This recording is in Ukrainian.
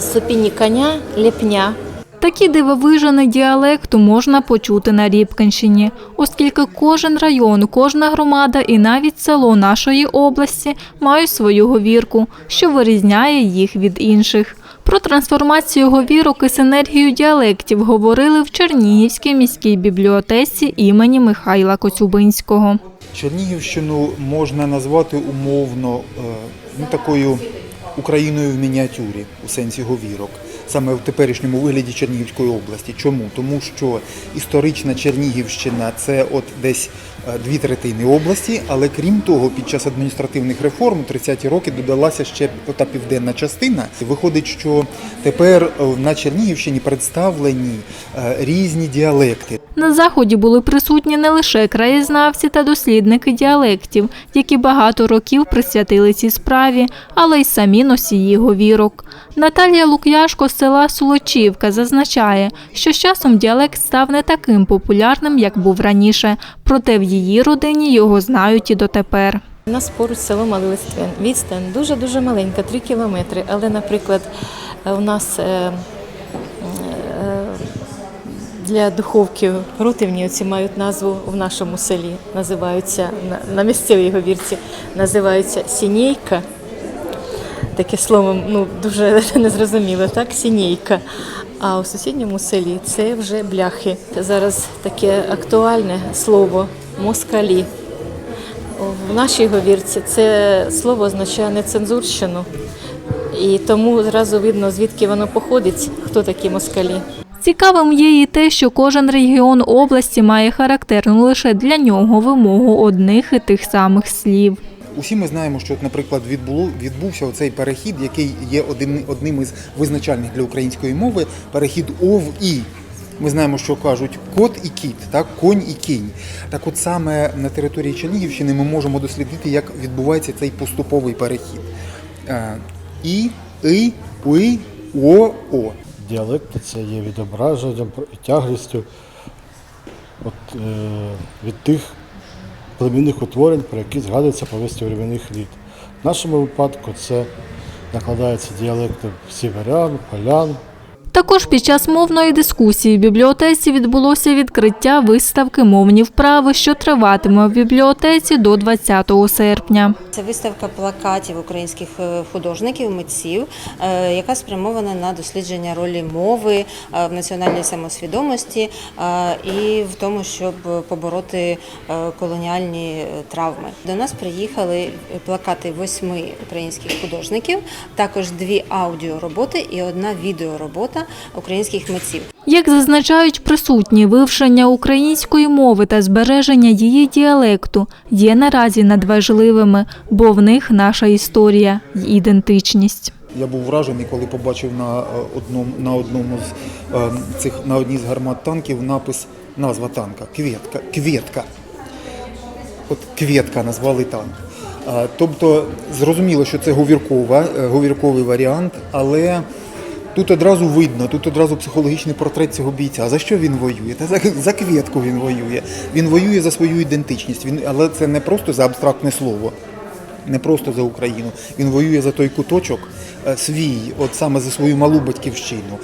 ступені коня ліпня. Такі дивовижини діалекту можна почути на Рібкінщині, оскільки кожен район, кожна громада і навіть село нашої області мають свою говірку, що вирізняє їх від інших. Про трансформацію говірок і синергію діалектів говорили в Чернігівській міській бібліотеці імені Михайла Коцюбинського. Чернігівщину можна назвати умовно е, ну, такою Україною в мініатюрі у сенсі говірок, саме в теперішньому вигляді Чернігівської області. Чому? Тому що історична Чернігівщина це от десь дві третини області, але крім того, під час адміністративних реформ у 30-ті роки додалася ще та південна частина. Виходить, що тепер е, на Чернігівщині представлені е, різні діалекти. На заході були присутні не лише краєзнавці та дослідники діалектів, які багато років присвятили цій справі, але й самі носії говірок. Наталія Лук'яшко з села Сулочівка зазначає, що з часом діалект став не таким популярним, як був раніше, проте в її родині його знають і дотепер. У нас поруч село Малий. Відстань дуже-дуже маленька, 3 кілометри. Але, наприклад, е, у нас е, е, для духовки рутивні оці мають назву в нашому селі. Називаються на, на місцевій говірці, називаються сінійка. Таке слово ну, дуже незрозуміло, так? Сінійка. А у сусідньому селі це вже бляхи. Зараз таке актуальне слово москалі. В нашій говірці це слово означає нецензурщину. І тому зразу видно, звідки воно походить, хто такі москалі. Цікавим є і те, що кожен регіон області має характерну лише для нього вимогу одних і тих самих слів. Усі ми знаємо, що, наприклад, відбуло, відбувся оцей перехід, який є один, одним із визначальних для української мови перехід ов і. Ми знаємо, що кажуть кот і кіт, так конь і кінь. Так, от саме на території Чернігівщини ми можемо дослідити, як відбувається цей поступовий перехід. Е, І, и, уи, о, о. Діалекти це є відображенням і тяглістю от, е, від тих племінних утворень, про які згадується повісті временних літ. В нашому випадку це накладаються діалекти сіверян, полян, Також під час мовної дискусії в бібліотеці відбулося відкриття виставки Мовні вправи, що триватиме в бібліотеці до 20 серпня. Це виставка плакатів українських е, художників, митців, е, яка спрямована на дослідження ролі мови е, в національній самосвідомості і в тому, щоб побороти колоніальні травми. До нас приїхали плакати восьми українських художників, також дві аудіороботи і одна відеоробота українських митців. Як зазначають присутні, вивчення української мови та збереження її діалекту є наразі надважливими, бо в них наша історія й ідентичність. Я був вражений, коли побачив на е, одному на одному з е, цих на одній з гармат танків напис назва танка Квітка. Квітка. От квітка назвали танк. Е, Тобто зрозуміло, що це говіркова, говірковий варіант, але тут одразу видно, тут одразу психологічний портрет цього бійця. За що він воює? Та за, за квітку він воює. Він воює за свою ідентичність. Він, але це не просто за абстрактне слово не просто за Україну. Він воює за той куточок е, свій, от саме за свою малу батьківщину.